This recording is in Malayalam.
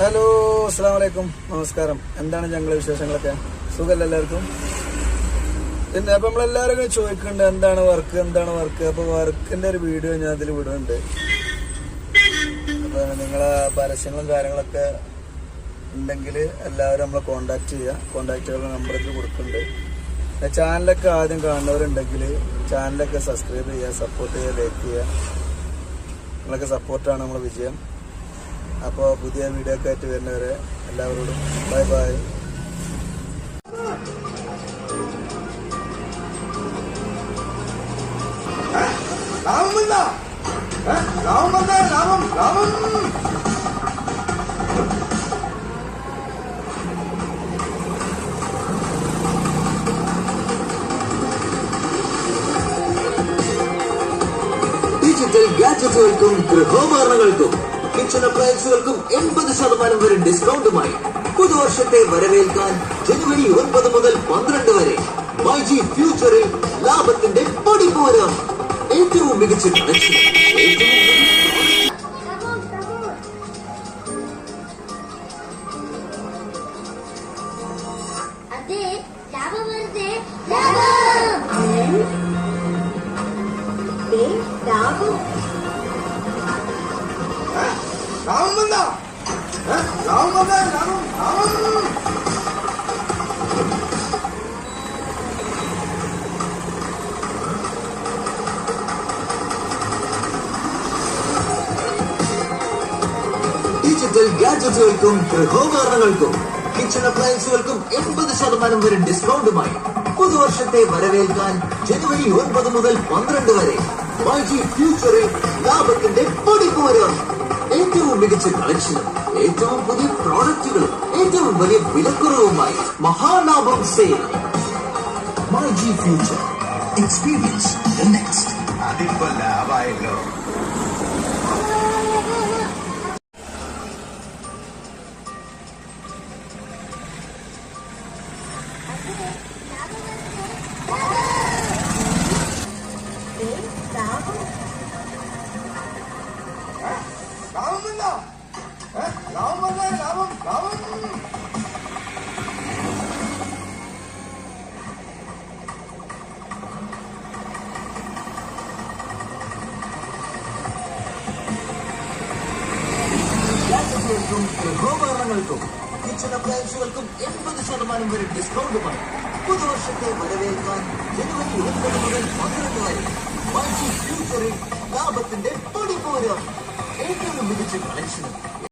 ഹലോ അസ്സാം വലൈക്കും നമസ്കാരം. എന്താണ് ഞങ്ങളെ വിശേഷങ്ങളൊക്കെ? സുഖമല്ല എല്ലാവർക്കും? പിന്നെ അപ്പൊ നമ്മളെല്ലാവരും ചോദിക്കുന്നുണ്ട് എന്താണ് വർക്ക് എന്താണ് വർക്ക് അപ്പൊ വർക്കിന്റെ ഒരു വീഡിയോ ഞാൻ അതിൽ വിടുന്നുണ്ട്. അപ്പൊ നിങ്ങളെ പരസ്യങ്ങളും കാര്യങ്ങളൊക്കെ ഉണ്ടെങ്കിൽ എല്ലാവരും നമ്മളെ കോണ്ടാക്ട് ചെയ്യുക. കോണ്ടാക്ട് ചെയ്യുന്ന നമ്പറൊക്കെ കൊടുക്കുന്നുണ്ട്. ചാനലൊക്കെ ആദ്യം കാണുന്നവരുണ്ടെങ്കിൽ ചാനലൊക്കെ സബ്സ്ക്രൈബ് ചെയ്യുക സപ്പോർട്ട് ചെയ്യുക ലൈക്ക് ചെയ്യുക. നിങ്ങളൊക്കെ സപ്പോർട്ടാണ് നമ്മളെ വിജയം. അപ്പോൾ പുതിയ വീഡിയോ ഒക്കെ ആയിട്ട് വരുന്നവരെ എല്ലാവരോടും ബൈ ബൈ. ഡിജിറ്റൽ ഗാഡ്ജറ്റുകൾക്കും ഗൃഹോപകരണങ്ങൾക്കും കിച്ചൺ അപ്ലയൻസുകൾക്കും എൺപത് ശതമാനം വരെ ഡിസ്കൗണ്ടുമായി പുതുവർഷത്തെ വരവേൽക്കാൻ ജനുവരി ഒൻപത് മുതൽ പന്ത്രണ്ട് വരെ മൈജി ഫ്യൂച്ചറിൽ ലാഭത്തിന്റെ പൊടിപൂരം ഏറ്റവും മികച്ച കളക്ഷൻ. ഏറ്റവും അതെ ലാഭം വരുന്നേ ലാഭം. ദേ, ലാഭം ഏ? രാമൻ വന്ന? രാമൻ വന്ന രാമൻ രാമൻ. ഡിജിറ്റൽ ഗാഡ്ജറ്റുകൾക്കും ഗൃഹോപകരണങ്ങൾക്കും കിച്ചൺ അപ്ലയൻസുകൾക്കും എൺപത് ശതമാനം വരെ ഡിസ്കൗണ്ടുമായി പുതുവർഷത്തെ വരവേൽക്കാൻ ജനുവരി ഒൻപത് മുതൽ പന്ത്രണ്ട് വരെ. വൈജി ഫ്യൂച്ചറിൽ ലാഭത്തിന്റെ പൊടിപൂരം ഏറ്റവും മികച്ച കളക്ഷനും ഏറ്റവും പുതിയ പ്രോഡക്റ്റുകളും ഏറ്റവും വലിയ വിലക്കുറവുമായി മഹാലാഭം sale myG future experience next അതിപ്പോ ലാഭായല്ലോ. ദേ, ഗാഡ്ജറ്റുകൾക്കും ഗൃഹോപകരണങ്ങൾക്കും കിച്ചൺ അപ്ലയൻസുകൾക്കും എൺപത് ശതമാനം വരെ ഡിസ്കൗണ്ടുമാണ് പുതുവർഷത്തെ വരവേൽക്കാൻ ജനുവരി ഒൻപത് മുതൽ പന്ത്രണ്ട് വരെ മൾട്ടി ഫ്യൂച്ചറിൽ ലാഭത്തിന്റെ പൊടിപൂരം ഏറ്റവും മികച്ച കളക്ഷനും